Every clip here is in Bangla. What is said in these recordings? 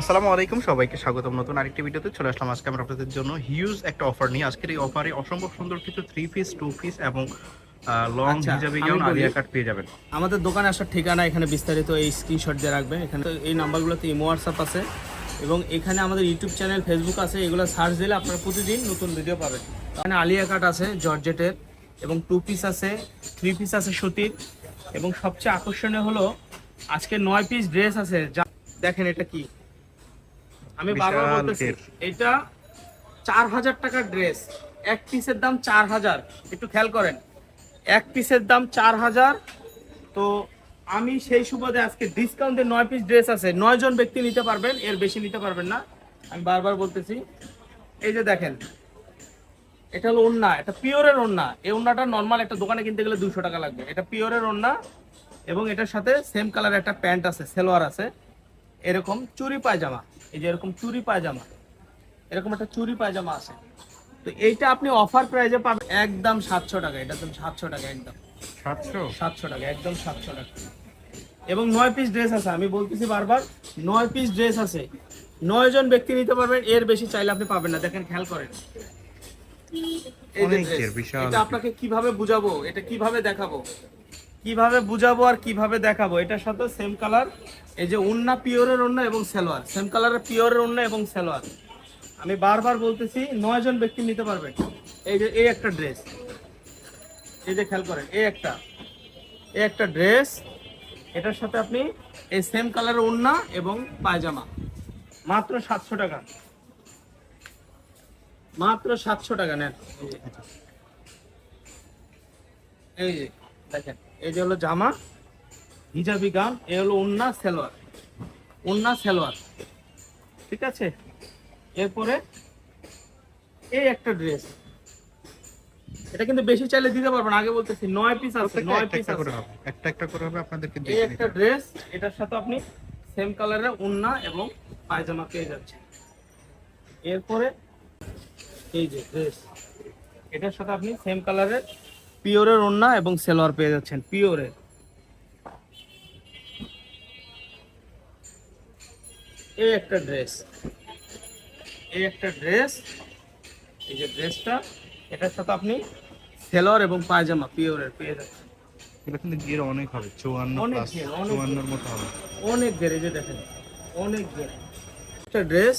আসসালামু আলাইকুম সবাইকে স্বাগতম নতুন আরেকটি ভিডিওতে। চলে আসলাম আজকে আমরা আপনাদের জন্য হিউজ একটা অফার নিয়ে। আজকের এই অফারে অসম্ভব সুন্দর কিছু থ্রি পিস টু পিস এবং লং আচ্ছা, হিজাবি গাউন আলিয়া কাট পেয়ে যাবেন। আমাদের দোকানে আসার ঠিকানা এখানে বিস্তারিত এই স্ক্রিনশট দিয়ে রাখবেন। এখানে এই নাম্বারগুলোতে ইমো হোয়াটসঅ্যাপ আছে। এবং এখানে আমাদের ইউটিউব চ্যানেল ফেসবুক আছে। এগুলো সার্চ দিলে আপনারা প্রতিদিন নতুন ভিডিও পাবেন। এখানে আলিয়া কাট আছে জর্জেটের। এবং টু পিস আছে থ্রি পিস আছে সুতির। এবং সবচেয়ে আকর্ষণীয় হলো আজকে নয় পিস ড্রেস আছে। যা দেখেন এটা কি। আমি বারবার বলতেছি এটা চার হাজার টাকার ড্রেস এক পিসের দাম চার হাজার। একটু খেয়াল করেন। এক পিসের দাম চার হাজার। তো আমি সেই সুবাদে আজকে ডিসকাউন্টে নয় পিস ড্রেস আছে। নয় জন ব্যক্তি নিতে পারবেন এর বেশি নিতে পারবেন না। আমি বারবার বলতেছি এই যে দেখেন এটা হলো ওন্না এটা পিওরের ওন্না এই ওন্নাটা নর্মাল একটা দোকানে কিনতে গেলে দুশো টাকা লাগবে। এটা পিওরের ওন্না এবং এটার সাথে সেম কালার একটা প্যান্ট আছে সেলোয়ার আছে। এরকম চুরি পায়জামা। এই যে এরকম চুরি পায়জামা এরকম একটা চুরি পায়জামা আছে। তো এইটা আপনি অফার প্রাইজে পাবেন একদম সাতশো টাকা এটা একদম সাতশো টাকা একদম। সাতশো? সাতশো টাকা একদম সাতশো টাকা। এবং নয় পিস ড্রেস আছে আমি বলতেছি বারবার নয় পিস ড্রেস আছে নয় জন ব্যক্তি নিতে পারবেন এর বেশি চাইলে আপনি পাবেন না। দেখেন খেয়াল করেন। এটা আপনাকে কীভাবে বুঝাবো? এটা কীভাবে দেখাবো? কীভাবে বুঝাবো আর কীভাবে দেখাবো? এটার সাথে সেম কালার এই যে উন্না পিওরের ওন্না এবং সালোয়ার সেম কালারের পিওরের ওন্না এবং সালোয়ার। আমি বারবার বলতেছি, নয় জন ব্যক্তি নিতে পারবেন এই যে, এই একটা ড্রেস এই যে খেয়াল করেন, এই একটা। এই একটা ড্রেস এটার সাথে আপনি এই সেম কালারের ওড়না এবং পায়জামা। মাত্র সাতশো টাকা। মাত্র সাতশো টাকা নেন। এই যে, দেখেন, এই যে হলো জামা। হিজাবি গান এ হলো ওন্না সালোয়ার। ওন্না সালোয়ার। ঠিক আছে? এরপরে এই একটা ড্রেস এটা কিন্তু বেশি চাইলে দিতে পারবেন আগে বলতেছি নয় পিস আছে নয় পিস করে হবে একটা একটা করে হবে আপনাদেরকে এই একটা ড্রেস এটার সাথে আপনি সেম কালারের উন্না এবং পায়জামা পেয়ে যাচ্ছেন। এরপরে এই যে ড্রেস এটার সাথে আপনি সেম কালারের পিওরের ওন্না এবং সেলোয়ার পেয়ে যাচ্ছেন পিওরের। এই একটা ড্রেস এই একটা ড্রেস এই যে ড্রেসটা এটার সাথে আপনি সেলোয়ার এবং পায়জামা পিওরের পেয়ে যাচ্ছেন এটা কিন্তু গিয়ে অনেক হবে চুয়ান্ন প্লাস চুয়ান্নর মতো হবে। অনেক এই যে দেখেন অনেক ঘের একটা ড্রেস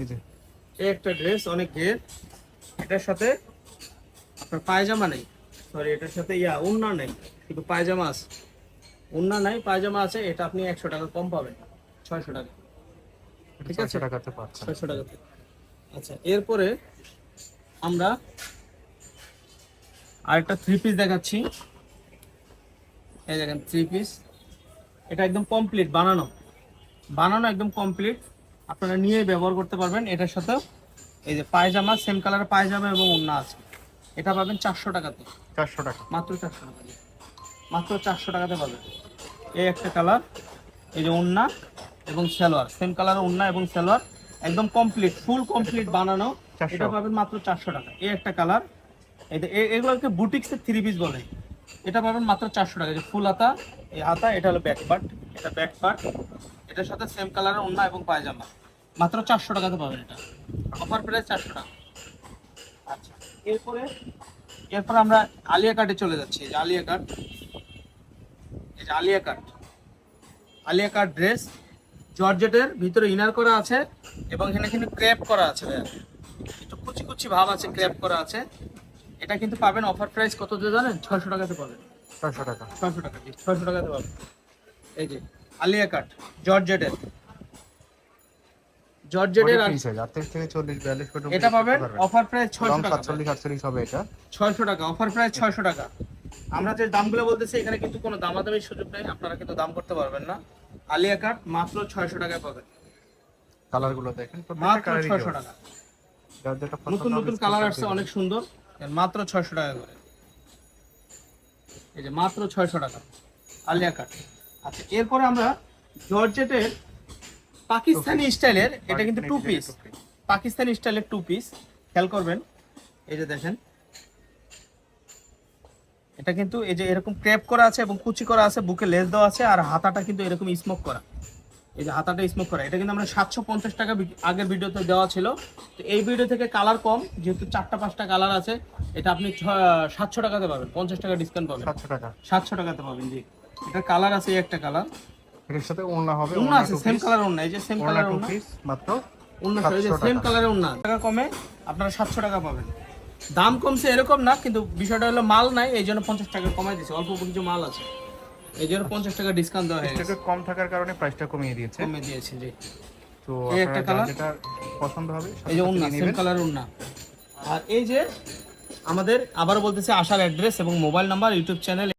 এই যে। এই একটা ড্রেস অনেক ঘের এটার সাথে আপনার পায়জামা নেই। সরি এটার সাথে ইয়া উন্না নেই। কিন্তু পায়জামা আছে। উন্না নাই পায়জামা আছে এটা আপনি একশো টাকা কম পাবেন ছয়শো টাকা। ঠিক আছে? টাকাতে পাচ্ছেন। ছয়শো টাকাতে। আচ্ছা এরপরে আমরা আরেকটা থ্রি পিস দেখাচ্ছি। এই দেখেন থ্রি পিস এটা একদম কমপ্লিট বানানো। বানানো একদম কমপ্লিট আপনারা নিয়ে ব্যবহার করতে পারবেন এটার সাথেও এই যে পায়জামা সেম কালারের পায়জামা এবং ওড়না আছে। এটা পাবেন চারশো টাকাতে। চারশো টাকা। মাত্র চারশো টাকা মাত্র চারশো টাকাতে পাবেন। এই একটা কালার এই যে ওন্না এবং সালোয়ার। সেম কালার ওন্না এবং সালোয়ার। একদম কমপ্লিট ফুল কমপ্লিট বানানো। 400 এটা পাবেন মাত্র চারশো টাকা। এই একটা কালার এগুলোকে বুটিক্সের থ্রি পিস বলে। এটা পাবেন মাত্র চারশো টাকা। যে ফুল হাতা এই হাতা এটা হলো ব্যাক পার্ট এটা ব্যাক পার্ট এটার সাথে সেম কালারের ওন্না এবং পায়জামা। মাত্র চারশো টাকাতে পাবেন এটা। অফার প্রাইস চারশো টাকা। আচ্ছা এরপরে এরপর আমরা আলিয়া কাটে চলে যাচ্ছি। এই যে আলিয়া কাট এই যে Alia cut Alia cut dress জর্জেটের ভিতরে ইনার করা আছে এবং এখানে কিন্তু ক্র্যাপ করা আছে একটু কুচি কুচি ভাব আছে ক্র্যাপ করা আছে। এটা কিন্তু পাবেন অফার প্রাইস কত দিয়ে জানেন? ছয়শো টাকাতে পাবেন। ছয়শো টাকা। ছয়শো টাকা ছয়শো টাকাতে পাবেন। এই যে আলিয়া কাট জর্জেটের। জর্জেটের এটা পাবেন অফার প্রাইস ছয়শো টাকা। সাতচল্লিশ আটচল্লিশ হবে এটা। ছয়শো টাকা অফার প্রাইস ছয়শো টাকা। আমরা যে দামগুলো বলতেছি এখানে কিন্তু কোনো দামাদামির সুযোগ নেই। আপনারা কিন্তু দাম করতে পারবেন না। আলিয়া কাট মাত্র ছয়শো টাকায় পাবেন। কালারগুলো দেখেন মাত্র ছয়শো টাকা। নতুন নতুন কালার আসছে অনেক সুন্দর। মাত্র ছয়শো টাকা করে। এই যে মাত্র ছয়শো টাকা। আলিয়া কাট আচ্ছা এরপরে আমরা জর্জেটের পাকিস্তানি স্টাইলের এটা কিন্তু টু পিস পাকিস্তানি স্টাইলের টু পিস খেয়াল করবেন। এই যে দেখেন এটা কিন্তু এই যে এরকম ক্রেপ করা আছে এবং কুচি করা আছে বুকে লেস দেওয়া আছে আর হাতাটা কিন্তু এরকম স্মোক করা। এই যে হাতাটা স্মোক করা। এটা কিন্তু আমরা সাতশো পঞ্চাশ টাকা আগের ভিডিওতে দেওয়া ছিল। তো এই ভিডিও থেকে কালার কম যেহেতু চারটা পাঁচটা কালার আছে এটা আপনি সাতশো টাকাতে পাবেন পঞ্চাশ টাকা ডিসকাউন্ট পাবেন। সাতশো টাকা। সাতশো টাকাতে পাবেন জি। এটা কালার আছে একটা কালারের সাথে ওড়না হবে আছে সেম কালার এই যে সেম কালার টু মাত্র ওন্না এই যে 700 সেম টাকা। কালারের ওন্না টাকা কমে আপনারা সাতশো টাকা পাবেন। দাম কমছে এরকম না কিন্তু বিষয়টা হলো মাল নাই এই জন্য পঞ্চাশ টাকা কমাই দিয়েছে। অল্প কিছু মাল আছে। এই জন্য পঞ্চাশ টাকা ডিসকাউন্ট দেওয়া হয়েছে টাকা কম থাকার কারণে প্রাইসটা কমিয়ে দিয়েছে। কমিয়ে দিয়েছে জি। তো এই একটা কালার যেটা পছন্দ হবে এই যে উন্না সেম কালার উন্না। আর এই যে আমাদের আবার বলতেছে আসার অ্যাড্রেস এবং মোবাইল নাম্বার ইউটিউব চ্যানেল